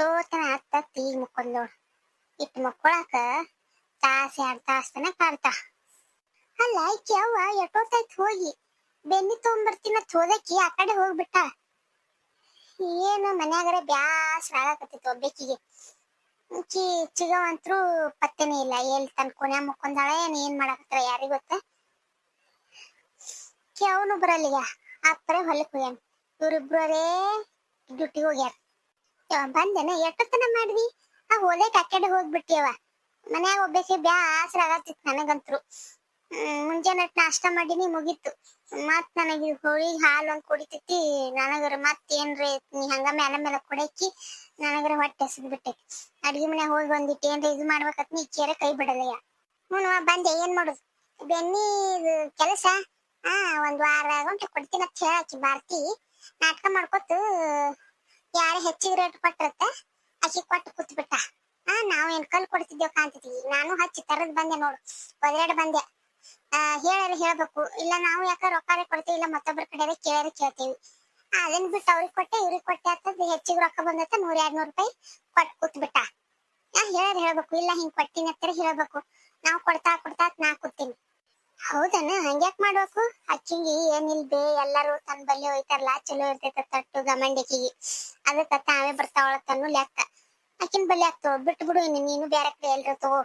ಎಷ್ಟೋತನ ಹತ್ತತ್ತಿ, ಈಗ ಮುಕ್ಕೊಂಡ್ ನೋಡ್. ಇಟ್ ಮಕ್ಕೊಳಕ ತಾಸ, ಎರಡ್ ತಾಸ ತನ ಕಾಡ್ತಾ. ಅಲ್ಲ ಈಕಿ ಅವ್ವ ಹೋಗಿ? ಬೆನ್ನಿ ತಗೊಂಬರ್ತೀನ ಹೋದಕ್ಕಿ ಆ ಕಡೆ ಹೋಗ್ಬಿಟ್ಟ. ಏನು, ಮನ್ಯಾಗರ ಬ್ಯಾಸ್ ಆಗಕತ್ತಿತ್ತು ಒಬ್ಬಾಕಿಗೆ. ಈಕಿ ಚಿಗವಂತ್ರು ಪತ್ತೆನೇ ಇಲ್ಲ. ಎಲ್ಲಿ ತನ್ ಕೊನೆ ಮುಕ್ಕೊಂದಾಳ ಏನ್ ಏನ್ ಮಾಡಕತ್ತಾಳ ಯಾರಿಗ ಗೊತ್ತ? ಅವನು ಬರಲ್ಲಿಗ ಅಪ್ಪರೆ ಹೊಲಕ್ ಹೋಗ್ಯಾನ. ಇವ್ರಿಬ್ರೇ ಡ್ಯೂಟಿಗೆ ಹೋಗ್ಯಾರ. ಬಂದೇನ? ಎಷ್ಟತನ ಮಾಡಿದ್ವಿ ಆ ಒಲೆ ಆ ಕಡೆ ಹೋಗ್ಬಿಟ್ಟಿಯವ ಮನ್ಯಾಗ ಬ್ಯಾ ಆಸರ ಆಗತ್ತಿತ್ತು ನನಗಂತ್ರು. ಮುಂಜಾನೆ ನಾಷ್ಟ ಮಾಡಿನಿ, ಮುಗೀತು. ಮತ್ ನನಗೆ ಹೋಳಿ ಹಾಲು ಒಂದ್ ಕುಡಿತೈತಿ. ನನಗರ ಮತ್ ಏನ್ರಿ, ನೀ ಹಂಗ ಮ್ಯಾಲ ಮ್ಯಾಲ ಕೊಡಕಿ ನನಗರ ಹೊಟ್ಟೆ ಹಸಿದ್ ಬಿಟ್ಟೈತಿ ಅಡ್ಗಿ ಮನ್ಯಾಗ ಹೋಗಿ ಒಂದಿಟ್ಟು ಏನ್ರ ಇದು ಮಾಡ್ಬೇಕತ್ ನೀ ಕೇರ ಕೈ ಬಿಡಲಯ್ಯ ಹ್ಞೂ ಬಂದೆ, ಏನ್ ಮಾಡುದು? ಬೆನ್ನಿ ಕೆಲಸ? ಹಾ ಒಂದ್ ವಾರ ಗಂಟೆ ಕೊಡ್ತೀನಿ ಅಂತ ಹೇಳಾಕಿ ಬಾರ್ತಿ. ನಾಟಕ ಮಾಡ್ಕೊತ ಯಾರ ಹೆಚ್ಚಿಗೆ ರೇಟ್ ಕೊಟ್ಟಿರತ್ತ, ಅಕ್ಕಿ ಕೊಟ್ಟು ಕೂತ್ ಬಿಟ್ಟ ಹಾ ನಾವ್ ಏನ್ ಕಲ್ ಕೊಡ್ತಿದ್ದೇವ್ ಕಾಣ್ತೈತಿ ನಾನು ಹಚ್ಚಿ ತರದ್ ಬಂದೆ ನೋಡು. ಒದರಾಡ್ ಬಂದೆ. ಆ ಹೇಳ್ಬೇಕು. ಇಲ್ಲ, ನಾವು ಯಾಕ ರೊಕ್ಕ ಕೊಡ್ತೀವಿ, ಇಲ್ಲ ಮತ್ತೊಬ್ಬರ ಕಡೆ ಕೇಳಾರ ಕೇಳ್ತೀವಿ. ಅದನ್ ಬಿಟ್ಟು ಅವ್ರಿಗೆ ಕೊಟ್ಟೆ, ಇವ್ರಿಗೆ ಕೊಟ್ಟೆ ಅಂತ ಹೆಚ್ಚಿಗೆ ರೊಕ್ಕ ಬಂದತ್ತ ನೂರ ಎರಡ್ ನೂರ್ ರೂಪಾಯಿ ಕೊಟ್ಟು ಕೂತ್ ಬಿಟ್ಟ ಹೇಳ್ಬೇಕು. ಇಲ್ಲ, ಹಿಂಗ್ ಕೊಟ್ಟಿನ ಹತ್ತಿರ ಹೇಳ್ಬೇಕು. ನಾವ್ ಕೊಡ್ತಾ ಕೊಡ್ತಾ ನಾ ಕೂತೀನಿ ಹೌದನ, ಹಂಗ್ಯಾಕ್ ಮಾಡ್ಬೇಕು? ಅಕ್ಕಿಗೆ ಏನಿಲ್ದೆ ಎಲ್ಲರೂ ತನ್ ಬಲ್ಲಿ ಹೋಯ್ತಾರಲ್ಲ, ಚಲೋ ಇರ್ತೈತ ತಟ್ಟು ಗಮಂಡಿಕಿಗೆ ಅದಕ್ಕ ತಾವೇ ಬರ್ತಾವಳ ತನ್ನು ಲೆಕ್ಕ. ಅಕ್ಕಿನ ಬಲ್ಲಿ ಆಗ್ತಾವ ಬಿಟ್ಟು ಬಿಡು ಇನ್ನು, ನೀನು ಬೇರೆ ಕಡೆ ಎಲ್ರು ತಗೋ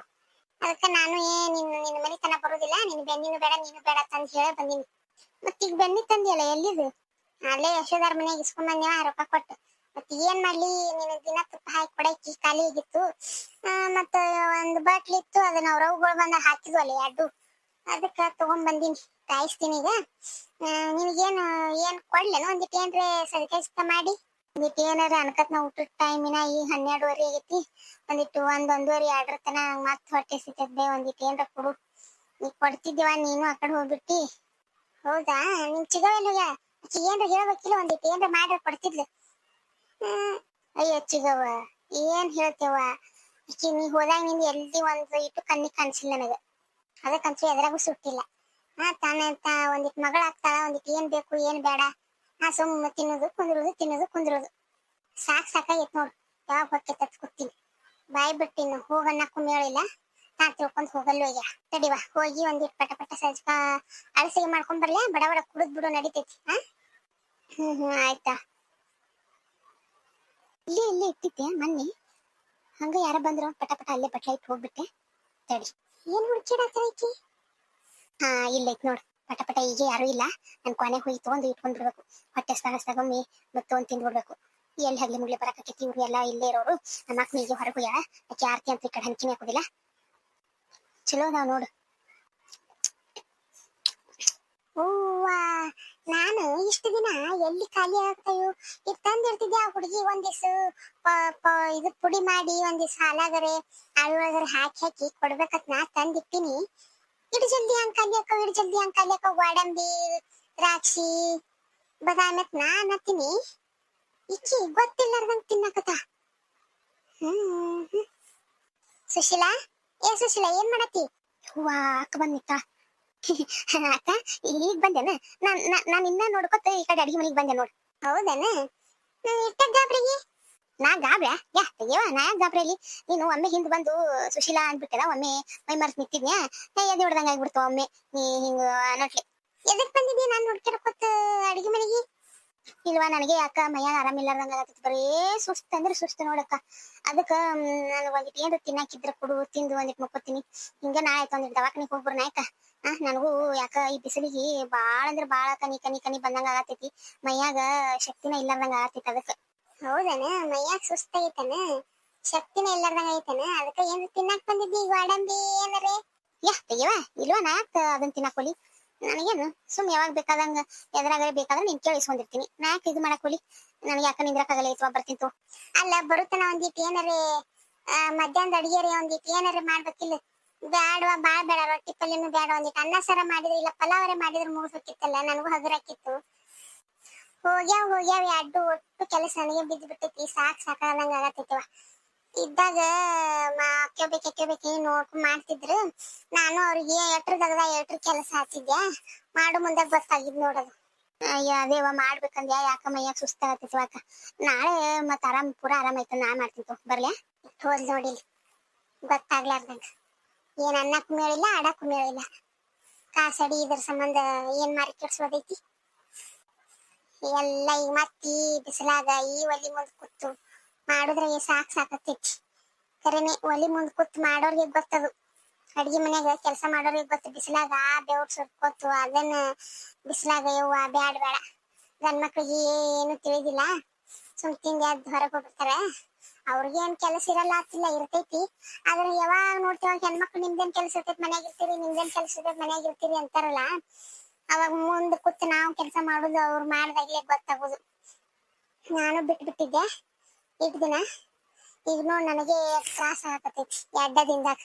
ಅದಕ್ಕ ನಾನು ಏ ನಿನ್ನ ನಿನ್ನ ಮನೆ ತನ ಬರುದಿಲ್ಲ ನಿನ್ ಬೆನ್ನಿನೂ ಬೇಡ, ನೀನು ಬೇಡ ತಂದ್ ಹೇಳ ಬಂದಿನಿ. ಮತ್ತೀಗ ಬೆನ್ನಿ ತಂದಿಯಲ್ಲ, ಎಲ್ಲಿದು? ಅಲ್ಲೇ ಯಶೋದಾರ ಮನೆಗೆ ಇಸ್ಕೊಂಡ್ ಬಂದೇವ ರೊಕ್ಕ ಕೊಟ್ಟು. ಮತ್ ಏನ್ ಮಾಡ್ಲಿ ನಿನ್ನ ದಿನ ತುಪ್ಪ ಹಾಕಿ ಕೊಡಕ್ಕಿ ಖಾಲಿ ಆಗಿತ್ತು. ಮತ್ತ ಒಂದ್ ಬಾಟ್ಲಿ ಇತ್ತು, ಅದನ್ನ ಅವ್ರ ಬಂದ ಹಾಕಿದ್ವಲ್ಲ ಎರಡು ಅದಕ್ಕ ತಗೊಂಡ್ ಬಂದೀನಿ. ಕಾಯಿಸ್ತೀನಿ ಈಗ. ನಿಮ್ಗೇನು, ಏನು ಕೊಡ್ಲೇನು ಒಂದಿಟ್ಟು ಏನ್ರೆ ಸರಿಕಾಯಿಸ್ತ ಮಾಡಿ. ಒಂದಿಟ್ಟು ಏನಾರ ಅನ್ಕತ್ ನಾವು ಊಟದ ಟೈಮಿನ ಈ ಹನ್ನೆರಡುವರೆ ಆಗೈತಿ. ಒಂದಿಟ್ಟು ಒಂದ್ ಒಂದೂವರೆ, ಎರಡರ ತನ ಮತ್ ಹೊಟ್ಟೆ ಸಿಗ್ತದೆ ಒಂದಿಟ್ಟು ಏನ್ರ ಕೊಡು. ನೀ ಕೊಡ್ತಿದ್ದೀವ ನೀನು ಆ ಕಡೆ ಹೋಗ್ಬಿಟ್ಟಿ. ಹೌದಾ? ನಿಮ್ ಚಿಗವೆಲ್ಲ ಏನ್ರ ಹೇಳ್ಬೇಕಿಲ್ಲ ಒಂದಿಟ್ಟು ಏನ್ರ ಮಾಡ್ರ ಕೊಡ್ತಿದ್ಲು. ಅಯ್ಯೋ ಚಿಗವ ಏನ್ ಹೇಳ್ತೇವ ಆಕಿ ನೀ ಹೋದಾಗ ನಿಂದ ಎಲ್ಲಿ ಒಂದು ಇಟ್ಟು ಕಣ್ಣಿಗೆ ಕಾಣಿಸಿಲ್ಲ ನನಗ. ಅದಕ್ಕಂತೂ ಎದ್ರಾಗೂ ಸುಟ್ಟಿಲ್ಲ. ಹಾ, ತಾನ ತಾ ಒಂದಿಟ್ ಮಗಳಾಗ್ತಾಳ ಒಂದಿಟ್ ಏನ್ ಬೇಕು, ಏನ್ ಬೇಡ. ಆ ಸುಮ್ಮನೆ ತಿನ್ನೋದು, ಕುಂದ್ರೋದು ತಿನ್ನೋದು, ಕುಂದ್ರೋದು. ಸಾಕ್ ಸಾಕಾಗೈತ್ ನೋಡು, ಯಾವಾಗ ಹೊಟ್ಟೆ ತತ್ ಕೂತೀನಿ. ಬಾಯಿ ಬಿಟ್ಟಿನ್ನು ಹೋಗನ್ನಕ್ಕೂ ಮೇಳಿಲ್ಲ ತಾನ್ ತಿಳ್ಕೊಂಡ್ ಹೋಗಲ್ಲ ಈಗ ತಡಿವಾ ಹೋಗಿ ಒಂದಿಟ್ ಪಟ ಪಟ ಸಜ್ಕ ಅಳಸಿಗೆ ಮಾಡ್ಕೊಂಡ್ ಬರ್ಲಿ ಬಡ ಬಡ ಕುಡಿದ್ ಬಿಡು ನಡಿತೈತಿ, ಹಾ? ಹ್ಮ್ ಹ್ಮ್, ಆಯ್ತಾ. ಇಲ್ಲೇ ಇಲ್ಲೇ ಇಟ್ಟಿದ್ದೆ ಮೊನ್ನೆ. ಹಂಗ ಯಾರ ಬಂದ್ರು, ಪಟ ಪಟ ಅಲ್ಲೇ ಪಟ್ಲ ಇಟ್ಟು ಹೋಗ್ಬಿಟ್ಟೆ. ತಡಿ. ಏನ್ ಹುಡ್ಕಿಡಾಕ ಐತಿ ಹಾ ಇಲ್ಲ ಐತ್ ನೋಡ್, ಪಟ ಪಟ ಈಗ ಯಾರು ಇಲ್ಲ. ನನ್ ಕೊನೆ ಹೋಗಿ ತಗೊಂಡು ಇಟ್ಕೊಂಡ್ ಬಿಡ್ಬೇಕು ಹೊಟ್ಟೆ ಸ್ಥಾನಸ್ದಾಗ ಒಮ್ಮೆ ಮತ್ತೆ ತಿಂದ್ ತಿಂದ್ಬಿಡ್ಬೇಕು. ಎಲ್ಲಿ ಹಗ್ಲಿ ಮುಗ್ಲಿ ಬರಕತ್ತೈತಿ ಇವ್ರು ಎಲ್ಲ ಇಲ್ಲೇ ಇರೋರು. ನಮ್ಮ ಮಕ್ಳಿಗೆ ಹೊರಗೆ ಹೋಗ್ಯಾಳ. ಆಕೆ ಆರ್ತಿ ಅಂತ ಈ ಕಡೆ ಹಂಚಿನ ಹಾಕೋದಿಲ್ಲ. ಚಲೋ ನಾವ್ ನೋಡು. ಹೂವಾ ನಾನು ಇಷ್ಟು ದಿನ ಎಲ್ಲಿ ಖಾಲಿ ಆಗ್ತಾಯೋ, ಈಗ ತಂದಿರ್ತಿದ್ದೆ ಆ ಹುಡುಗಿ ಒಂದಿವ್ಸ ಇದು ಪುಡಿ ಮಾಡಿ ಒಂದಿವ್ಸ ಹಾಲಾಗರೆ ಅಳೊಳಗರೆ ಹಾಕಿ ಹಾಕಿ ಕೊಡ್ಬೇಕತ್ ನಾ ತಂದಿಟ್ಟಿನಿ ಇಡು ಜಲ್ದಿ ಹಂಗ್ ಖಾಲಿ ಹಾಕೋ, ಇಡು ಜಲ್ದಿ ಹಂಗ್ ಖಾಲಿ ಹಾಕೋ, ಗೋಡಂಬಿ, ದ್ರಾಕ್ಷಿ, ಬದಾಮಿ ನಾ ಅನ್ನತ್ತೀನಿ. ಇಕ್ಕಿ ಗೊತ್ತಿಲ್ಲಾರ್ದಂಗ್ ತಿನ್ನಕತ್ತ? ಹ್ಮ್. ಸುಶೀಲಾ, ಏ ಸುಶೀಲಾ, ಏನ್ ಮಾಡತ್ತಿ? ಹೂವಾ ಅಕ್ಕ ಬಂದಿತ್ತ ಅಕ್ಕ ಈಗ ಬಂದೇನ? ನಾನ್ ನಾನ್ ಇನ್ನ ನೋಡ್ಕೊತ ಈ ಕಡೆ ಅಡಿಗೆ ಮನೆಗೆ ಬಂದೆ ನೋಡ್. ಹೌದೇನ? ಇಟ್ಟ ಗಾಬ್ರಿಗೆ? ನಾ ಗಾಬ್ರ? ಯಾ ತೆಗಿಯವ ನಾ ಯಾಕ್ ಗಾಬ್ರಿಯಲ್ಲಿ ನೀನು ಒಮ್ಮೆ ಹಿಂದ್ ಬಂದು ಸುಶೀಲಾ ಅಂದ್ಬಿಟ್ಟದ ಒಮ್ಮೆ ಮೈ ಮರ್ಸ್ ನಿಂತಿದ್ನ್ಯಾ? ಎದೆ ಹೊಡ್ದಂಗ ಆಗ್ಬಿಡ್ತು ಒಮ್ಮೆ. ನೀ ಹಿಂಗ ನೋಡ್ಲಿ ಎದಕ್ ಬಂದಿದ್ದಿ ನಾನ್ ನೋಡ್ಕಿರಕೊತ್ತ ಅಡಿಗೆ ಮನೆಗೆ? ಇಲ್ವಾ ನನಗೆ ಯಾಕ ಮೈಯಾಗ ಆರಾಮಿಲ್ಲಾರ್ದಂಗ ಆಗತ್ತಿತ್ತು ಬರೇ ಸುಸ್ತ ಅಂದ್ರೆ ಸುಸ್ತ ನೋಡಕ್ಕ ಅದಕ್ಕ ನಾನು ಒಂದಿಟ್ಟು ಏನ್ರ ತಿನ್ನಾಕಿದ್ರ ಕೊಡು, ತಿಂದು ಒಂದಿಟ್ಟು ಮುಕ್ಕೋತೀನಿ. ಹಿಂಗ ನಾ ಆಯ್ತು ಒಂದಿಟ್ಟು ದವಾಖಾನಿಗೆ ಹೋಗ್ಬರ್ನ ಆಯ್ತಾ? ನನಗೂ ಯಾಕ ಈ ಬಿಸಿಲಿಗೆ ಬಾಳ ಅಂದ್ರ ಬಾಳ ಕನಿ ಕನಿ ಕನಿ ಬಂದಂಗ ಆಗತೈತಿ. ಮೈಯಾಗ ಶಕ್ತಿನ ಇಲ್ಲಾರ್ದಂಗ ಆಗತೈತಿ ಅದಕ್ಕ. ಹೌದನ? ಮೈಯಾಗ ಐತನ ಶಕ್ತಿನ ಇಲ್ಲಾರ್ದಂಗ ಐತನ ಅದಕ್ಕ ಏನ್ ತಿನ್ನಾಕ್ ಬಂದಿದ್ದಿ ಗೋಡಂಬಿ ಏನರೇ ಯಾ ತೆಗಿವ ಇಲ್ವಾ ನಾಕ್ ಅದನ್ನ ತಿನ್ನಾಕೋಲಿ ನನಗೇನು ಸುಮ್ ಯಾವಾಗ ಬೇಕಾದಂಗ ಎದ್ರಾಗ ಬೇಕಾದ್ರೆ ನಿನ್ ಕೇಳಿಸ್ಕೊಂಡಿರ್ತೀನಿ ನಾಕ್ ಇದು ಮಾಡಕ್ ಹೋಲಿ ನನಗೆ ಯಾಕ ನಿಂದ್ರಕ್ಕಾಗಲ್ಲ ಐತಿ ಬರ್ತಿಂತು ಅಲ್ಲ ಬರುತ್ತನ ಒಂದಿಟ್ಟು ಏನಾರೇ ಮಧ್ಯಾಹ್ನದ ಅಡಿಗೆರಿ ಒಂದಿಟ್ಟು ಏನಾರ ಮಾಡ್ಬೇಕಿಲ್ಲ. ಬ್ಯಾಡವಾ, ಬಾಳ ಬೇಡ, ರೊಟ್ಟಿ ಪಲ್ಯನು ಬ್ಯಾಡ ಒಂದಿಟ್ಟು ಅನ್ನ ಸರ ಮಾಡಿದ್ರೆ, ಇಲ್ಲ ಪಲಾವರೆ ಮಾಡಿದ್ರೆ ಮುಗಿಸ್ಬೇಕಿತ್ತಲ್ಲ ನನಗೂ ಹಗುರಾಕಿತ್ತು ಹೋಗ್ಯಾವ ಹೋಗ್ಯಾವ, ಎರಡು ಒಟ್ಟು ಕೆಲಸ ನನಗೆ ಬಿದ್ದು ಬಿಟ್ಟೈತಿ ಸಾಕ್ ಸಾಕಾದಂಗ ಆಗತ್ತಿತ್ತು. ಇದ್ದಾಗ ಅಕ್ಕೋಬೇಕು ಅಕ್ಕೋಬೇಕು ನೋಡ್ಕೊಂಡು ಮಾಡ್ತಿದ್ರು. ನಾನು ಅವ್ರಿಗೆ ಎಟ್ರ ತೆಗ್ದ ಎಟ್ರ ಕೆಲಸ ಹಾಕಿದ್ಯಾ ಮಾಡು ಮುಂದೆ ಗೊತ್ತಾಗಿದ್ ನೋಡೋದು. ಅಯ್ಯ ಅದೇವ ಮಾಡ್ಬೇಕಂದ್ಯಾ, ಯಾಕ ಮೈಯಾಗ ಸುಸ್ತಾಗತ್ತೈತಿ ಅಕ್ಕ. ನಾಳೆ ಮತ್ತೆ ಆರಾಮ್, ಪೂರ ಆರಾಮ್ ಆಯ್ತು, ನಾ ಮಾಡ್ತೀನಿ ತಗೋ. ಬರ್ಲ್ಯಾ? ಹೋದ್ ನೋಡಿ ಗೊತ್ತಾಗ್ಲಾರ್ದಂಗ. ಏನ್ ಅನ್ನಕ್ ಮೇಳಿಲ್ಲ ಆಡಕ್ ಮೇಳಿಲ್ಲ. ಕಾಸಡಿ ಇದ್ರ ಸಂಬಂಧ ಏನ್ ಮಾರಿ ಕೆಡ್ಸೋದೈತಿ ಎಲ್ಲ ಈ ಮತ್ತಿ ಬಿಸಿಲಾಗ ಈ ಒಲಿ ಮುಂದ್ ಕೂತು ಮಾಡಿದ್ರೆ ಸಾಕ್ ಸಾಕತ್ತೈತಿ. ಖರೇನೆ ಒಲಿ ಮುಂದ್ ಕೂತ್ ಮಾಡೋರ್ಗೆ ಗೊತ್ತದು. ಅಡ್ಗಿ ಮನ್ಯಾಗ ಕೆಲಸ ಮಾಡೋರಿಗೆ ಗೊತ್ತು. ಬಿಸಿಲಾಗ ಬೆವ್ರು ಸುರ್ಕೋತು, ಅದನ್ನ ಬಿಸಿಲಾಗ ಯವ್ವ ಬ್ಯಾಡ ಬೇಡ ಗಂಡ್ ಮಕ್ಳಿಗೆ ಏನು ತಿಳಿದಿಲ್ಲ. ಸುಮ್ ತಿಂದಿ ಅದ್ ಹೊರಗೆ ಅವ್ರಿಗೆ ಏನ್ ಕೆಲಸ ಇರಲ್ಲ ಆಗ್ತಿಲ್ಲ ಇರ್ತೈತಿ. ಆದ್ರೆ ಯಾವಾಗ ನೋಡ್ತೀವ ಹೆಣ್ಮಕ್ಳು ನಿಮ್ದೇನ್ ಕೆಲಸ ಇರ್ತೈತಿ, ಮನ್ಯಾಗ ಇರ್ತೀರಿ, ನಿಮ್ದೇನ್ ಕೆಲಸ ಇರ್ತೈತಿ, ಮನ್ಯಾಗ ಇರ್ತೀರಿ ಅಂತಾರಲ್ಲ, ಅವಾಗ ಮುಂದ್ ಕೂತ್ ನಾವು ಕೆಲಸ ಮಾಡುದು, ಅವ್ರು ಮಾಡ್ದಾಗ್ಲೇ ಗೊತ್ತಾಗೋದು. ನಾನು ಬಿಟ್ಬಿಟ್ಟಿದ್ದೆ ಇಟ್ ದಿನ ಈಗ ನೋಡ್ ನನಗೆ ತ್ರಾಸ ಆಗತೈತಿ, ಎಡ್ಡದಿಂದಾಗ.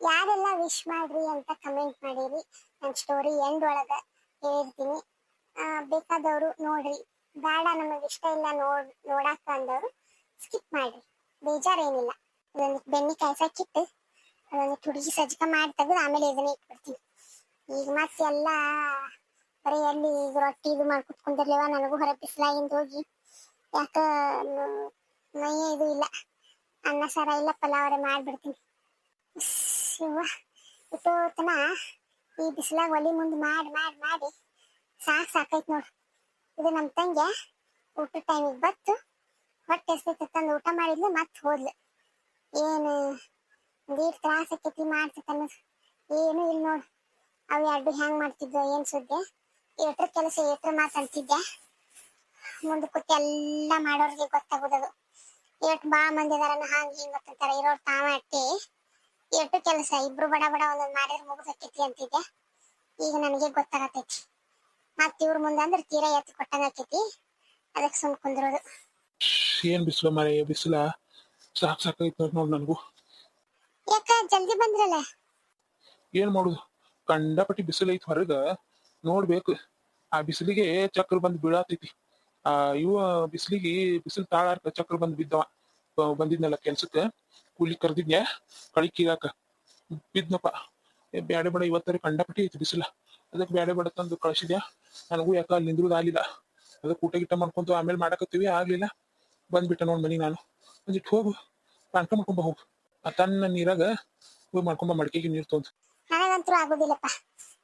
ಯಾರೆಲ್ಲ ವಿಶ್ ಮಾಡ್ರಿ ಅಂತ ಕಮೆಂಟ್ ಮಾಡಿರಿ, ನನ್ ಸ್ಟೋರಿ ಎಂಡ್ ಒಳಗ ಹೇಳ್ತೀನಿ ಬೇಕಾದವರು ನೋಡ್ರಿ. ಬೇಡ, ನಮಗೆ ಇಷ್ಟ ಇಲ್ಲ, ನೋಡ್, ನೋಡಾಕ ಅಂದವರು. ಸ್ಕಿಪ್ ಮಾಡ್ರಿ. ಬೇಜಾರೇನಿಲ್ಲ. ಅದೊಂದು ಬೆಣ್ಣೆ ಕಾಯ್ಸಕ್ಕಿಟ್ಟು ಅದೊಂದು ತುಡುಗಿ ಸಜ್ಜಕ ಮಾಡಿ ತೆಗೆದು ಆಮೇಲೆ ಇದನ್ನ ಇಟ್ಬಿಡ್ತೀನಿ. ಈಗ ಮತ್ತೆ ಎಲ್ಲ ಬರೀ ಅಲ್ಲಿ ಈಗ ರೊಟ್ಟಿ ಇದು ಮಾಡಿ ಕುತ್ಕೊಂಡಿರ್ಲಿವ, ನನಗೂ ಹೊರ ಬಿಸಿಲಾಗಿಂದ ಹೋಗಿ. ಯಾಕ, ಮೈ ಇದು ಇಲ್ಲ. ಅನ್ನ, ಸಾರ ಇಲ್ಲ, ಪಲಾವರೆ ಮಾಡ್ಬಿಡ್ತೀನಿ. ಶಿವ ಇಟ್ಟೋತನ ಈ ಬಿಸಿಲಾಗ ಒಲಿ ಮುಂದೆ ಮಾಡಿ ಮಾಡಿ ಮಾಡಿ ಸಾಕ್ ಸಾಕೈತ್ ನೋಡು. ಇದು ನಮ್ಮ ತಂಗೆ ಊಟದ ಟೈಮಿಗೆ ಬತ್ತು ಹೊಟ್ಟೆ ಎಸ್ಬೇಕು ಊಟ ಮಾಡಿದ್ಲು, ಮತ್ತೆ ಹೋದ್ಲು. ಏನು ನೀರ್ ತ್ರಾಸ ಆಕೈತಿ ಮಾಡ್ತೈತೆ ಅನ್ನೋದು ಏನು ಇಲ್ಲ ನೋಡು. ಅವು ಎರಡು ಹೆಂಗ್ ಮಾಡ್ತಿದ್ವ ಏನ್ ಸುದ್ದಿ? ಎಟ್ರ ಕೆಲಸ, ಏಟ್ರ ಮಾತಾಡ್ತಿದ್ದೆ ಮುಂದೆ ಕೂತಿ ಎಲ್ಲ ಮಾಡೋರಿಗೆ ಗೊತ್ತಾಗೋದದು. ಏಟ್ ಬಾ ಮಂದಿ ಅದಾರನ್ನ ಹಂಗ ಹಿಂಗ ಅಂತಾರ, ಇರೋರ್ ತಾವ ಅಟ್ಟಿ. ಕೆಲಸ, ಇಬ್ರು ಬಡ ಬಡ ಒಂದೊಂದ್ ಮಾಡಿದ್ರೆ ಮುಗಿದಕ್ಕೈತಿ ಅಂತಿದ್ದೆ. ಈಗ ನನಗೆ ಗೊತ್ತಾಗತೈತಿ. ಮತ್ತೆ ಇವ್ರ ಮುಂದೆ ಅಂದ್ರೆ ತೀರಾ ಎತ್ತಿ ಕೊಟ್ಟಂಗ ಆಕೈತಿ. ಅದಕ್ಕೆ ಸುಮ್ ಕುಂದ್ರೋದು. ಏನ್ ಬಿಸಿಲು ಮಳೆ ಬಿಸಿಲ? ಸಾಕ್ ಸಾಕಾಯ್ತು ನೋಡ್ ನನಗೂ. ಯಾಕ ಜಲ್ದಿ ಬಂದ್ರಲ್ಲ? ಏನ್ ಮಾಡುದು? ಕಂಡಪಟ್ಟಿ ಬಿಸಿಲು ಐತಿ ಹೊರಗ ನೋಡ್ಬೇಕು. ಆ ಬಿಸಿಲಿಗೆ ಚಕ್ರ ಬಂದ್ ಬೀಳಾತೈತಿ. ಆ ಇವ ಬಿಸಿಲಿಗೆ ಬಿಸಿಲು ತಾಳಾರ್ಕ ಚಕ್ರ ಬಂದ್ ಬಿದ್ದವ. ಬಂದಿದ್ನಲ್ಲ ಕೆಲ್ಸಕ್ಕ. ಕೂಲಿ ಕರ್ದಿದ್ನ್ಯಾ? ಕಳಿ ಕೀಳಾಕ ಬಿದ್ನಪ್ಪ ಏ ಬ್ಯಾಡೆ ಬೇಡ ಇವತ್ತರ ಕಂಡಪಟ್ಟಿ ಐತಿ ಬಿಸಿಲ. ಅದಕ್ಕೆ ಬ್ಯಾಡ ಬೇಡ ತಂದು ಕಳ್ಸಿದ್ಯಾ? ನನಗೂ ಯಾಕ ಅಲ್ಲಿ ನಿಂದ್ರುದ್ ಆಗ್ಲಿಲ್ಲ. ಅದಕ್ಕೆ ಊಟ ಗಿಟ ಮಾಡ್ಕೊಂತ ಆಮೇಲೆ ಮಾಡಕತ್ತೀವಿ ಆಗ್ಲಿಲ್ಲ. ಬಂದ್ಬಿಟ್ಟ ನೋಡ್ ಮನಿ ನಾನು. ಒಂದಿಟ್ಟು ಹೋಗು. ಪಾನ್ಕ ಮಾಡ್ಕೊಂಬ ಹೋಗು. ಆ ತನ್ನ ನೀರಾಗ ಹೋಗಿ ಮಾಡ್ಕೊಂಬ ಮಡಿಕೆಗೆ ನೀರ್ ತೊಂದ್. ನನಗಂತೂ ಆಗೋದಿಲ್ಲಪ್ಪ.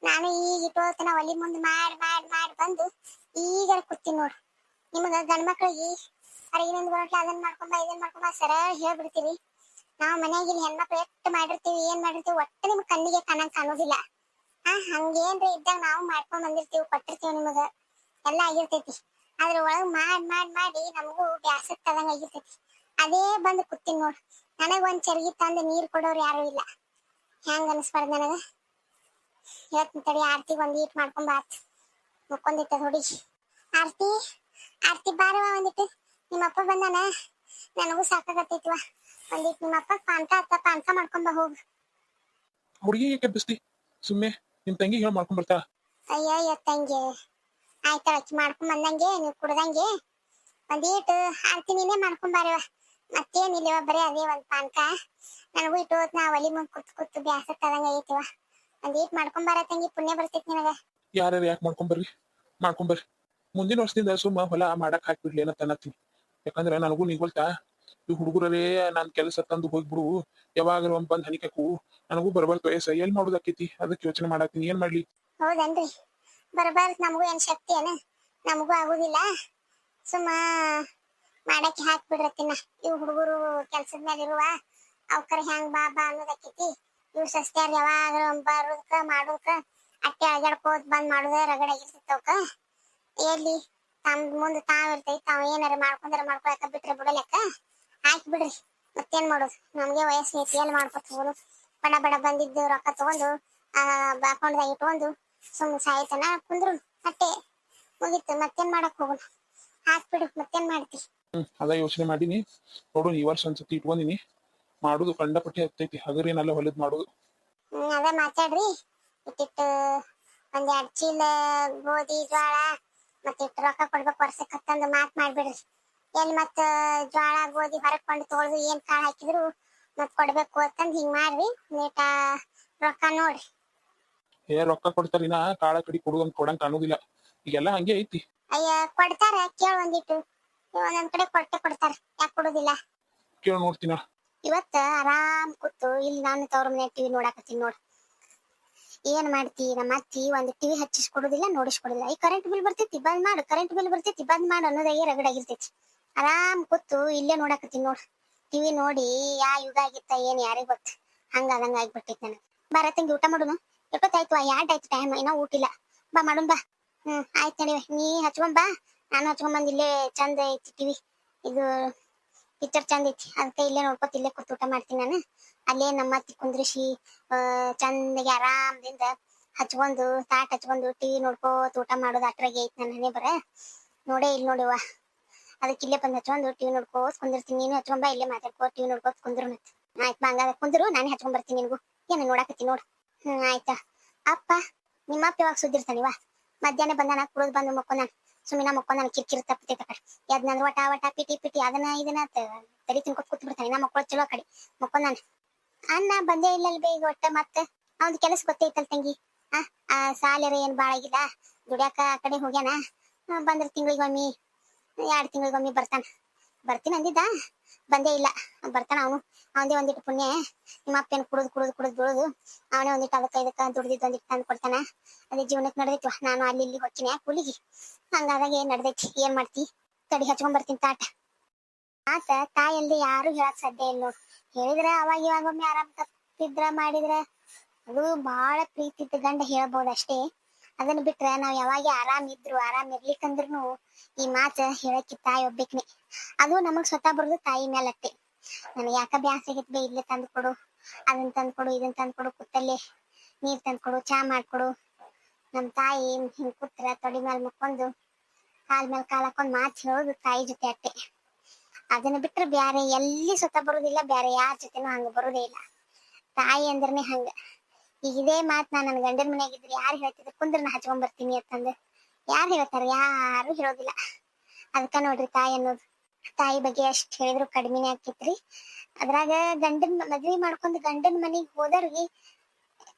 ನಾನು ಈಗ ಇಟ್ಟೋತನ ಒಲಿ ಮುಂದೆ ಮಾಡಿ ಮಾಡಿ ಮಾಡಿ ಬಂದು ಈಗ ಕೂತೀನಿ ನೋಡು. ನಿಮಗ ಮಕ್ಕಳಿಗೆ ಮಕ್ಳಿಗೆ ಅಡಿಗಿನಿಂದ ಬರೋಟ್ಲ ಅದನ್ನ ಮಾಡ್ಕೊಂಬ ಇದನ್ನ ಮಾಡ್ಕೊಂಬ ಸರ ಹೇಳ್ಬಿಡ್ತೀವಿ. ನಾವು ಮನೆಯಾಗ ಇಲ್ಲಿ ಹೆಣ್ಮಕ್ಳು ಎಷ್ಟು ಮಾಡಿರ್ತೀವಿ, ಏನ್ ಮಾಡಿರ್ತೀವಿ ಒಟ್ಟ ನಿಮ್ ಕಣ್ಣಿಗೆ ಕಾಣಂಗ್ ಕಾಣೋದಿಲ್ಲ. ಆ, ಹಂಗೇನ್ರಿ ಇದ್ದಾಗ ನಾವು ಮಾಡ್ಕೊಂಡ್ ಬಂದಿರ್ತೀವಿ, ಕೊಟ್ಟಿರ್ತೀವಿ ನಿಮಗ. ಎಲ್ಲ ಆಗಿರ್ತೈತಿ. ಅದ್ರ ಒಳಗ್ ಮಾಡ್ ಮಾಡ್ ಮಾಡಿ ನಮಗೂ ಬ್ಯಾಸಕ್ ತದಂಗ ಆಗಿರ್ತೈತಿ. ಅದೇ ಬಂದು ಕೂತೀನಿ ನೋಡ್. ನನಗ್ ಒಂದ್ ಚರ್ಗಿ ತಂದ ನೀರ್ ಕೊಡೋರು ಯಾರು ಇಲ್ಲ. ಹೆಂಗ ಅನಿಸ್ಬಾರ್ದು ನನಗ? ಇವತ್ತಿನ ತಡಿ ಆರ್ತಿಗೆ ಒಂದ್ ಈಟ್ ಮಾಡ್ಕೊಂಡ್ ಬಾತ್ ಮುಕ್ಕೊಂದಿತ್ತ ಹುಡುಗಿ ಆರ್ತಿ ಆರ್ತಿ ಬಾರವ ಒಂದಿಟ್ಟು ನಿಮ್ಮಪ್ಪ ಬಂದಾನ? ನನಗೂ ಸಾಕಾಗತ್ತೈತಿವ ಒಂದಿಟ್ಟು ನಿಮ್ಮಪ್ಪ ಪಾನ್ಕ ಅತ್ತ ಪಾನ್ಕ ಬಾ ಹೋಗು. ಹುಡುಗಿಗೆ ಬಿಸ್ತಿ ಸುಮ್ಮನೆ ನಿಮ್ ತಂಗಿ ಹೇಳಿ ಮಾಡ್ಕೊಂಡ್ ಬರ್ತಾ ಅಯ್ಯೋ ಎತ್ತಂಗೆ ಆಯ್ತು ಅಕ್ಕಿ ಮಾಡ್ಕೊಂಡ್ ಬಂದಂಗೆ ನೀವು ಕುಡ್ದಂಗೆ. ಒಂದೀಟು ಆರ್ತಿ ನೀನೇ ಮಾಡ್ಕೊಂಡ್ ಬಾರವ ಮತ್ತೇನಿಲ್ಲವ ಬರೀ ಅದೇ ಒಂದ್ ಪಾನ್ಕ. ನನಗೂ ಇಟ್ಟು ಹೋತ್ ನಾ ಒಲಿ ಮುಂದ್ ಕುತ್ ಕುತ್ತು ಬ್ಯಾಸಕ್ ತದಂಗ ಐತಿವ ಒಂದೀಟ್ ಮಾಡ್ಕೊಂಡ್ ಬಾರ ತಂಗಿ ಪುಣ್ಯ ಬರ್ತೈತಿ ನಿನಗ. ಯಾರ್ಯಾರು ಯಾಕೆ ಮಾಡ್ಕೊಂಡ್ ಬರ್ರಿ? ಮಾಡ್ಕೊಂಡ್ ಬರ್ರಿ. ಮುಂದಿನ ವರ್ಷದಿಂದ ಸುಮ್ಮ ಹೊಲ ಮಾಡಕ್ ಹಾಕ್ಬಿಡ್ಲಿ ಏನಂತ ಅನ್ನತ್ತೀನಿ ಯಾಕಂದ್ರೆ ನನಗೂ ನಿಗೊಳ್ತಾ ಈ ಹುಡುಗರೇ ನಾನ್ ಕೆಲಸ ತಂದು ಹೋಗ್ಬಿಡು. ಯಾವಾಗ ಒಂದ್ ಬಂದ್ ಹನಿಕಕು ನನಗೂ ಬರ್ಬಾರ್ದು ವಯಸ್ಸ. ಎಲ್ ಮಾಡೋದಕ್ಕೈತಿ ಅದಕ್ಕೆ ಯೋಚನೆ ಮಾಡತ್ತೀನಿ. ಏನ್ ಮಾಡ್ಲಿ? ಹೌದನ್ರಿ? ಬರಬಾರ್ದು, ನಮಗೂ ಏನ್ ಶಕ್ತಿ ಏನ? ನಮಗೂ ಆಗುದಿಲ್ಲ. ಸುಮ್ಮ ಮಾಡಕ್ಕೆ ಹಾಕ್ಬಿಡ್ರತ್ತಿನ ಇವ್ ಹುಡುಗರು ಕೆಲ್ಸದ ಮೇಲೆ ಇರುವ ಅವ್ಕರ್ ಹೆಂಗ್ ಬಾ ಬಾ ಅನ್ನೋದಕ್ಕೈತಿ. ಇವ್ ಸಸ್ತ್ಯಾರ ಯಾವಾಗ ಬರೋದಕ್ಕ ಮಾಡೋದಕ್ಕ ಅಟ್ಟೆ ಅಳಗಾಡ್ಕೋದ್ ಬಂದ್ ಮಾಡುದ ರಗಡ ಆಗಿರ್ತೈತವಕ ಎಲ್ಲಿ? ತಮ್ ಮುಂದೆ ತಾವ್ ಇರ್ತೈತಿ, ತಾವ್ ಏನಾರ ಮಾಡ್ಕೊಂಡ್ರೆ ಮಾಡ್ಕೊಳಕ ಬಿಟ್ರೆ ಬಿಡಲಕ್ಕ ಹಾಕಿ ಬಿಡ್ರಿ. ಮತ್ತೇನ್ ಮಾಡೋದು? ನಮ್ಗೆ ವಯಸ್ಸು ಐತಿ ಎಲ್ಲಿ ಮಾಡ್ಕೊತ ಬಡ ಬಡ ಬಂದಿದ್ದು ರೊಕ್ಕ ತಗೊಂಡು, ಆ ಅಕೌಂಟ್ದಾಗ ಇಟ್ಕೊಂಡು ಸುಮ್ಮನೆ ಸಾಯ್ತನ ಕುಂದ್ರು ಅಟ್ಟೆ ಮುಗೀತು ಮತ್ತೇನ್ ಮಾಡಕ್ ಹೋಗೋಣ? ಹಾಕ್ಬಿಡು ಮತ್ತೇನ್ ಮಾಡ್ತಿ? ಹ್ಮ್ ಅದ ಯೋಚನೆ ಮಾಡೀನಿ. ನೋಡು ಈ ವರ್ಷ ಒಂದ್ಸತಿ ಇಟ್ಕೊಂಡಿನಿ. ಮಾಡುದು ಕಂಡಪಟ್ಟಿ ಹತ್ತೈತಿ ಹಗರಿನಲ್ಲ ಹೊಲದ್ ಮಾಡುದು. ಹ್ಮ್ ಅದ ಮಾತಾಡ್ರಿ. ಇಟ್ಟಿಟ್ಟು ಒಂದ್ ಎರಡ್ ಚೀಲ ಗೋಧಿ ಜ್ವಾಳ ಮತ್ತೆ ಇಟ್ಟು ರೊಕ್ಕ ಕೊಡ್ಬೇಕು ವರ್ಷಕ್ಕತ್ತಂದು ಮಾತ್ ಮಾಡ್ಬಿಡ್ರಿ. ಎಲ್ಲಿ ಮತ್ತ ಜ್ವಾಳ ಗೋಧಿ ಹೊರಕೊಂಡು ತೊಳೆದು ಏನ್ ಕಾಳು ಹಾಕಿದ್ರು ಮತ್ ಕೊಡ್ಬೇಕು ಅಂತಂದ್ ಹಿಂಗ್ ಮಾಡ್ರಿ. ನೀಟ ರೊಕ್ಕ ನೋಡ್ರಿ. ಏ ರೊಕ್ಕ ಕೊಡ್ತಾರಿನ ಕಾಳ ಕಡಿ ಕೊಡುವಂಗ್ ಕೊಡಂಗ್ ಕಾಣುದಿಲ್ಲ. ಈಗೆಲ್ಲ ಹಂಗೆ ಐತಿ. ಅಯ್ಯ ಕೊಡ್ತಾರ ಕೇಳ ಒಂದಿಟ್ಟು. ಒಂದೊಂದ್ ಕಡೆ ಕೊಟ್ಟೆ ಕೊಡ್ತಾರ. ಯಾಕೆ ಕೊಡುದಿಲ್ಲ? ಕೇಳಿ ನೋಡ್ತೀನ ಇವತ್ತ ಆರಾಮ್ ಕೂತು ಇಲ್ಲಿ ನಾನು ತವ್ರ ಮನೆ ಟಿವಿ ನೋಡಾಕತ್ತೀನಿ ನೋಡ್. ಏನ್ ಮಾಡ್ತಿ ನಮ್ಮ ಅತ್ತಿ ಒಂದ್ ಟಿವಿ ಹಚ್ಚಿಸ್ಕೊಡುದಿಲ್ಲ ನೋಡಿಸ್ಕೊಡುದಿಲ್ಲ ಈ ಕರೆಂಟ್ ಬಿಲ್ ಬರ್ತೈತಿ ಬಂದ್ ಮಾಡು. ಕರೆಂಟ್ ಬಿಲ್ ಬರ್ತೈತಿ ಬಂದ್ ಮಾಡು ಅನ್ನೋದಾಗೆ ರಗಡಾಗಿರ್ತೈತಿ ಆರಾಮ್ ಕೂತು ಇಲ್ಲೇ ನೋಡಾಕತ್ತೀನಿ ನೋಡ್. ಟಿವಿ ನೋಡಿ ಯಾ ಯುಗ ಆಗಿತ್ತ ಏನ್ ಯಾರಿಗ್ ಗೊತ್ತ? ಹಂಗ ಅದಂಗ ಆಗ್ಬಿಟ್ಟೈತಿ ನನಗೆ. ಬಾರ ತಂಗಿ ಊಟ ಮಾಡುನು? ಎಪ್ಪತ್ತಾಯ್ತು ಎರಡ್ ಆಯ್ತು ಟೈಮ್ ಏನೋ ಊಟಿಲ್ಲ ಬಾ ಮಾಡೋಣ ಬಾ. ಹ್ಮ್, ಆಯ್ತು ನಡಿವೆ ನೀ ಹಚ್ಕೊಂಡ್ ಬಾ. ನಾನು ಹಚ್ಕೊಂಡ್ ಇಲ್ಲೇ ಚಂದ ಐತಿ ಟಿವಿ ಇದು ಪಿಕ್ಚರ್ ಚಂದ ಐತಿ. ಅದಕ್ಕೆ ಇಲ್ಲೇ ನೋಡ್ಕೊತ ಇಲ್ಲೇ ಕೂತ್ ಊಟ ಮಾಡ್ತೀನಿ ನಾನು. ಅಲ್ಲೇ ನಮ್ಮ ಅತ್ತಿ ಕುಂದ್ರಿಸಿ ಚಂದಗೆ ಆರಾಮದಿಂದ ಹಚ್ಕೊಂಡು, ತಾಟ್ ಹಚ್ಕೊಂಡು ಟಿವಿ ನೋಡ್ಕೋತ ಊಟ ಮಾಡೋದು ಅಟ್ರಾಗಿ ಐತಿ ನನ್ನ ಹಣೆ ಬರ ನೋಡೇ ಇಲ್ಲಿ ನೋಡುವ ಅದಕ್ಕೆ ಇಲ್ಲೇ ಬಂದ್ ಹಚ್ಕೊಂಡು ಟಿವಿ ನೋಡ್ಕೋತ ಕುಂದಿರ್ತೀನಿ ನೀನು ಹಚ್ಕೊಂಡ್ ಬಾ, ಇಲ್ಲೇ ಮಾತಾಡ್ಕೋ ಟಿವಿ ನೋಡ್ಕೋತ ಕುಂದ್ರು ಮತ್ತೆ. ಆಯ್ತು ಬಾ, ಹಂಗಾದ್ರೆ ಕುಂದ್ರು, ನಾನೇ ಹಚ್ಕೊಂಡ್ ಬರ್ತೀನಿ ನಿನಗೂ. ಏನು ನೋಡಾಕತ್ತಿ ನೋಡು. ಹ್ಮ್ ಆಯ್ತಾ. ಅಪ್ಪ, ನಿಮ್ಮ ಅಪ್ಪ ಯಾವಾಗ ಸುದ್ದಿರ್ತಾನಿವ ಮಧ್ಯಾಹ್ನ ಬಂದಾನ, ಕುಡಿದ್ ಬಂದು ಮಕ್ಕೋನ ಸುಮ್ಮನೆ ಮಕ್ಕೊಂದಾನ ಕಿರ್ಕಿರ್ ತಪ್ಪತೈತೆ ಕಡೆ. ಎದ್ನಂದ್ರ ವಟ ವಟ, ಪಿಟಿ ಪಿಟಿ, ಅದನ್ನ ಇದನ್ನ ತರಿ ತಿನ್ಕೊತ್ ಕೂತ್ ಬಿಡ್ತಾನೆ. ನಾ ಮಕ್ಕಳು ಚಲೋ ಕಡೆ. ಮಕ್ಕೊಂದಾನ ಅಣ್ಣ ಬಂದೇ ಇಲ್ಲಲ್ ಬೇಗ ಒಟ್ಟ ಮತ್ತೆ ಅವ್ನ್ ಕೆಲಸ ಗೊತ್ತೈತಲ್ ತಂಗಿ. ಆ ಸಾಲರ ಏನ್ ಬಾಳ ಆಗಿಲ್ಲ. ದುಡಿಯಾಕ ಆ ಕಡೆ ಹೋಗ್ಯಾನ. ಬಂದ್ರ ತಿಂಗಳಿಗೊಮ್ಮಿ, ಎರಡ್ ತಿಂಗಳಿಗೊಮ್ಮಿ ಬರ್ತಾನ. ಬರ್ತೀನಿ ಅಂದಿದ್ದ. ಬಂದೇ ಇಲ್ಲ. ಬರ್ತಾನ ಅವನು. ಅವನದೇ ಒಂದಿಟ್ಟು ಪುಣ್ಯ. ನಿಮ್ಮ ಅಪ್ಪೇನು ಕುಡಿದು ಕುಡಿದು ಕುಡಿದು ಬಿಡುದು ಅವನೇ ಒಂದಿಟ್ಟು ಅದಕ್ಕೆ ಇದಕ್ಕ ದುಡ್ದಿದ್ದು ಒಂದಿಟ್ಟು ತಂದು ಕೊಡ್ತಾನ. ಅದೇ ಜೀವನಕ್ಕೆ ನಡೆದೈತಿ ನಾನು ಅಲ್ಲಿ ಇಲ್ಲಿ ಹೊಕ್ಕಿನ ಕೂಲಿಗೆ. ಹಂಗಾದಾಗ ಏನ್ ನಡೆದೈತಿ? ಏನ್ ಮಾಡ್ತಿ? ತಡಿ, ಹಚ್ಕೊಂಡ್ ಬರ್ತೀನಿ ತಾಟ. ಆತ ತಾಯಲ್ಲಿ ಯಾರು ಹೇಳಕ್ ಸಾಧ್ಯ ಇಲ್ಲ ಹೇಳಿದ್ರೆ ಹೇಳಿದ್ರ ಅವಾಗ ಇವಾಗ ಒಮ್ಮೆ ಆರಾಮ್ ತಪ್ಪಿದ್ರ, ಮಾಡಿದ್ರ ಅದು ಬಹಳ ಪ್ರೀತಿ ಇದ್ದ ಗಂಡ ಹೇಳ್ಬೋದು ಅಷ್ಟೇ. ಅದನ್ನ ಬಿಟ್ರೆ ನಾವ್ ಯಾವಾಗ ಆರಾಮ್ ಇದ್ರು, ಆರಾಮ್ ಇರ್ಲಿಕ್ಕಂದ್ರು ಈ ಮಾತ ಹೇಳಕ್ಕೆ ತಾಯಿ ಒಬ್ಬೇಕ್ನೆ ಅದು ನಮಗ್ ಸ್ವತಃ ಬರೋದು ತಾಯಿ ಮೇಲತ್ತೆ ನನಗೆ ಯಾಕ ಬ್ಯಾಸಿಗೆ ಬೇ ಇಲ್ಲೇ ತಂದು ಕೊಡು ಅದನ್ನ ತಂದು ಕೊಡು ಇದನ್ನ ತಂದು ಕೊಡು ಕುತ್ತಲ್ಲಿ ನೀರ್ ತಂದು ಕೊಡು, ಚಾ ಮಾಡ್ಕೊಡು. ನಮ್ ತಾಯಿ ಹಿಂಗ್ ಕುತ್ರ ತೊಡಿ ಮೇಲೆ ಮುಕ್ಕೊಂಡು, ಕಾಲ್ ಮೇಲೆ ಕಾಲ್ ಹಾಕೊಂಡ್ ಮಾತ್ ಹೇಳೋದು ತಾಯಿ ಜೊತೆ ಅಟ್ಟೆ. ಅದನ್ನ ಬಿಟ್ರೆ ಬ್ಯಾರೆ ಎಲ್ಲಿ ಸುತ್ತ ಬರುದಿಲ್ಲ, ಬ್ಯಾರೆ ಯಾರ ಜೊತೆನೂ ಹಂಗ ಬರುದೇ ಇಲ್ಲ. ತಾಯಿ ಅಂದ್ರನೆ ಹಂಗ. ಈಗ ಇದೇ ಮಾತ್ ನಾ ನನ್ನ ಗಂಡನ ಮನ್ಯಾಗ ಇದ್ರೆ ಯಾರು ಹೇಳ್ತಿದ್ರು ಕುಂದ್ರ ಹಚ್ಕೊಂಡ್ ಬರ್ತೀನಿ ಅಂತಂದು. ಯಾರು ಹೇಳ್ತಾರ? ಯಾರು ಹೇಳೋದಿಲ್ಲ. ಅದಕ್ಕ ನೋಡ್ರಿ ತಾಯಿ ಅನ್ನೋದು. ತಾಯಿ ಬಗ್ಗೆ ಅಷ್ಟ್ ಹೇಳಿದ್ರು, ಕಡಿಮೆನೆ ಆಕೈತ್ರಿ ಅದ್ರಾಗ ಗಂಡನ್ ಮದ್ವಿ ಮಾಡ್ಕೊಂಡ್ ಗಂಡನ ಮನೆಗ್ ಹೋದವ್ರಿಗೆ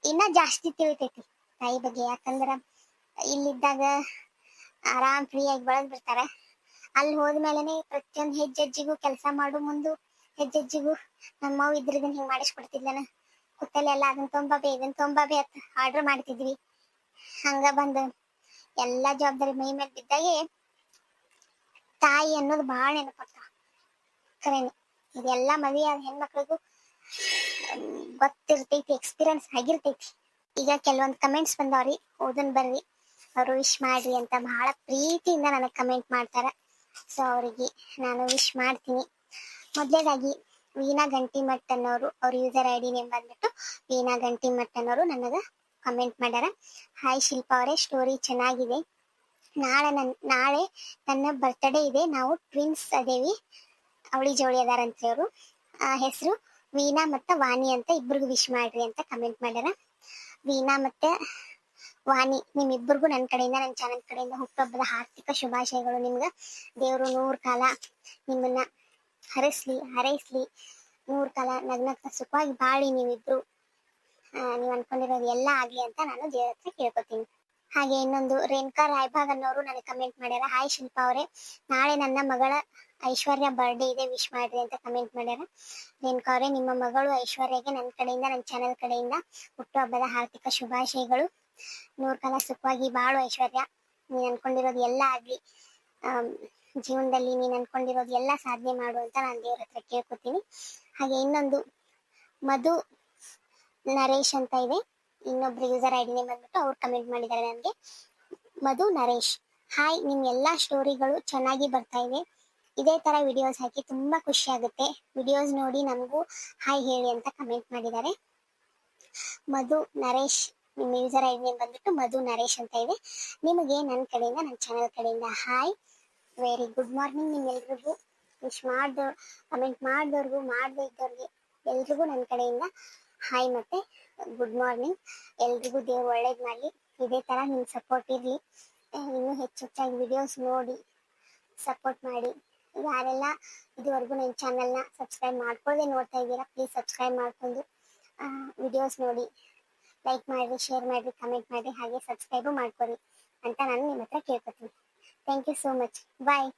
ಇನ್ನ ಜಾಸ್ತಿ ತಿಳಿತೈತಿ ತಾಯಿ ಬಗ್ಗೆ. ಯಾಕಂದ್ರ ಇಲ್ಲಿದ್ದಾಗ ಆರಾಮ್ ಫ್ರೀ ಆಗಿ ಬೆಳೆದ್ ಬಿಡ್ತಾರ ಅಲ್ಲಿ ಹೋದ್ಮೇಲೆನೆ ಪ್ರತಿಯೊಂದು ಹೆಜ್ಜೆಜ್ಜಿಗೂ ಕೆಲಸ ಮಾಡು ಮುಂದು ಹೆಜ್ಜೆಜ್ಜಿಗೂ ನಮ್ಮವ್ ಇದ್ರದನ್ ಹಿಂಗ್ ಮಾಡಿಸ್ಕೊಡ್ತಿದ್ಲನ. ಕುತ್ತಲೆ ಎಲ್ಲ ಅದನ್ನ ತೊಂಬಬೇ, ಇದನ್ ತೊಂಬಬೇ ಅಂತ ಆರ್ಡರ್ ಮಾಡ್ತಿದ್ವಿ. ಹಂಗ ಬಂದ. ಎಲ್ಲಾ ಜವಾಬ್ದಾರಿ ಮೈ ಮೇಲೆ ಬಿದ್ದಾಗೆ ತಾಯಿ ಅನ್ನೋದು ಬಹಳ ನೆನಪಾಗ್ತಾವ ಖರೇನೆ ಇದೆಲ್ಲ ಮದುವೆ ಆದ ಹೆಣ್ಮಕ್ಳಿಗೂ ಗೊತ್ತಿರ್ತೈತಿ ಎಕ್ಸ್ಪೀರಿಯನ್ಸ್ ಆಗಿರ್ತೈತಿ. ಈಗ ಕೆಲವೊಂದು ಕಮೆಂಟ್ಸ್ ಬಂದವ್ರಿ, ಓದನ್ ಬರ್ರಿ, ಅವರು ವಿಶ್ ಮಾಡ್ರಿ ಅಂತ ಬಹಳ ಪ್ರೀತಿಯಿಂದ ನನಗೆ ಕಮೆಂಟ್ ಮಾಡ್ತಾರ. ಸೊ ಅವರಿಗೆ ನಾನು ವಿಶ್ ಮಾಡ್ತೀನಿ. ಮೊದಲೇದಾಗಿ, ವೀಣಾ ಗಂಟಿಮಠ್ ಅನ್ನೋರು, ಅವ್ರ ಯೂಸರ್ ಐ ಡಿ ನೇಮ್ ಬಂದ್ಬಿಟ್ಟು ವೀಣಾ ಗಂಟಿಮಠ್ ಅನ್ನೋರು ನನಗೆ ಕಮೆಂಟ್ ಮಾಡ್ಯಾರ. ಹಾಯ್ ಶಿಲ್ಪ ಅವರೇ ಸ್ಟೋರಿ ಚೆನ್ನಾಗಿದೆ. ನಾಳೆ ನನ್, ನಾಳೆ ನನ್ನ ಬರ್ತ್ಡೇ ಇದೆ. ನಾವು ಟ್ವಿನ್ಸ್ ಅದೇವಿ. ಅವಳಿ ಜೋಳಿ ಅದಾರಂತ್ರಿ ಅವರು ಹೆಸರು ವೀಣಾ ಮತ್ತೆ ವಾಣಿ ಅಂತ ಇಬ್ರಿಗೂ ವಿಶ್ ಮಾಡ್ರಿ ಅಂತ ಕಮೆಂಟ್ ಮಾಡ್ಯಾರ. ವೀಣಾ ಮತ್ತೆ ವಾಣಿ ನಿಮ್ಮಿಬ್ಬರಿಗೂ ನನ್ನ ಕಡೆಯಿಂದ ನನ್ನ ಚಾನಲ್ ಕಡೆಯಿಂದ ಹುಟ್ಟುಹಬ್ಬದ ಹಾರ್ದಿಕ ಶುಭಾಶಯಗಳು ನಿಮ್ಗೆ. ದೇವರು ನೂರು ಕಾಲ ನಿಮ್ಮನ್ನ ಹರಸ್ಲಿ, ಹರೈಸ್ಲಿ. ನೂರು ಕಾಲ ನಗ್ನಗ್ತ ಸುಖವಾಗಿ ಬಾಳಿ ನೀವಿಬ್ರು. ನೀವು ನೀವ್ ಅನ್ಕೊಂಡಿರೋದು ಎಲ್ಲ ಆಗ್ಲಿ ಅಂತ ನಾನು ದೇವ್ರ ಹತ್ರ ಕೇಳ್ಕೊತೀನಿ. ಹಾಗೆ ಇನ್ನೊಂದು ರೇಣುಕಾ ರಾಯ್ಭಾಗ್ ಅನ್ನೋರು ನನಗೆ ಕಮೆಂಟ್ ಮಾಡ್ಯಾರ. ಹಾಯ್ ಶಿಲ್ಪಾ ಅವರೇ. ನಾಳೆ ನನ್ನ ಮಗಳ ಐಶ್ವರ್ಯ ಬರ್ಡೇ ಇದೆ ವಿಶ್ ಮಾಡ್ರಿ ಅಂತ ಕಮೆಂಟ್ ಮಾಡ್ಯಾರ. ರೇಣುಕಾ ಅವರೇ, ನಿಮ್ಮ ಮಗಳು ಐಶ್ವರ್ಯಗೆ ನನ್ನ ಕಡೆಯಿಂದ ನನ್ನ ಚಾನೆಲ್ ಕಡೆಯಿಂದ ಹುಟ್ಟುಹಬ್ಬದ ಹಾರ್ದಿಕ ಶುಭಾಶಯಗಳು. ನೂರ್ ಕಾಲ ಸುಖವಾಗಿ ಬಾಳು ಐಶ್ವರ್ಯ. ನೀನ್ ಅನ್ಕೊಂಡಿರೋದು ಎಲ್ಲ ಆಗ್ಲಿ. ಜೀವನದಲ್ಲಿ ನೀನ್ ಅನ್ಕೊಂಡಿರೋದು ಎಲ್ಲ ಸಾಧನೆ ಮಾಡು ಅಂತ ನಾನು ದೇವ್ರ ಹತ್ರ ಕೇಳ್ಕೊತೀನಿ. ಹಾಗೆ ಇನ್ನೊಂದು ಮಧು ನರೇಶ್ ಅಂತ ಇದೆ. ಇನ್ನೊಬ್ರು ಯೂಸರ್ ಐ ಡಿ ಬಂದ್ಬಿಟ್ಟು ಅವ್ರು ಕಮೆಂಟ್ ಮಾಡಿದ್ದಾರೆ ನನಗೆ. ಮಧು ನರೇಶ್ ಹಾಯ್ ನಿಮ್ಮ ಎಲ್ಲಾ ಸ್ಟೋರಿಗಳು ಚೆನ್ನಾಗಿ ಬರ್ತಾ ಇದೆ ಇದೇ ತರ ವಿಡಿಯೋಸ್ ಹಾಕಿ ತುಂಬಾ ಖುಷಿ ಆಗುತ್ತೆ. ವಿಡಿಯೋಸ್ ನೋಡಿ ನಮಗೂ ಹಾಯ್ ಹೇಳಿ ಅಂತ ಕಮೆಂಟ್ ಮಾಡಿದ್ದಾರೆ. ಮಧು ನರೇಶ್, ನಿಮ್ಮ ಯೂಸರ್ ಐ ಡಿ ಬಂದ್ಬಿಟ್ಟು ಮಧು ನರೇಶ್ ಅಂತ ಇದೆ. ನಿಮಗೆ ನನ್ನ ಕಡೆಯಿಂದ ನನ್ನ ಚಾನಲ್ ಕಡೆಯಿಂದ ಹಾಯ್ ವೆರಿ ಗುಡ್ ಮಾರ್ನಿಂಗ್ ನಿಮ್ಮೆಲ್ರಿಗೂ ವಿಶ್ ಮಾಡ್ದೋ ಕಮೆಂಟ್ ಮಾಡಿದವ್ರಿಗೂ, ಮಾಡದೇ ಇದ್ದವ್ರಿಗೆ ಎಲ್ರಿಗೂ ನನ್ನ ಕಡೆಯಿಂದ ಹಾಯ್ ಮತ್ತೆ ಗುಡ್ ಮಾರ್ನಿಂಗ್ ಎಲ್ರಿಗೂ ದೇವ್ರು ಒಳ್ಳೇದು ಮಾಡಲಿ ಇದೇ ಥರ ನಿಮ್ಮ ಸಪೋರ್ಟ್ ಇರಲಿ. ಇನ್ನೂ ಹೆಚ್ಚು ಹೆಚ್ಚಾಗಿ ವಿಡಿಯೋಸ್ ನೋಡಿ ಸಪೋರ್ಟ್ ಮಾಡಿ. ಯಾರೆಲ್ಲ ಇದುವರೆಗೂ ನನ್ನ ಚಾನಲ್ನ ಸಬ್ಸ್ಕ್ರೈಬ್ ಮಾಡ್ಕೊಳ್ಳದೆ ನೋಡ್ತಾ ಇದ್ದೀರಾ ಪ್ಲೀಸ್ ಸಬ್ಸ್ಕ್ರೈಬ್ ಮಾಡ್ಕೊಂಡು ವಿಡಿಯೋಸ್ ನೋಡಿ. ಲೈಕ್ ಮಾಡಿ ಶೇರ್ ಮಾಡಿ ಕಮೆಂಟ್ ಮಾಡಿ ಹಾಗೆ ಸಬ್ಸ್ಕ್ರೈಬು ಮಾಡ್ಕೊರಿ ಅಂತ ನಾನು ನಿಮ್ಮ ಹತ್ರ ಕೇಳ್ಕೊತೀನಿ. Thank you so much bye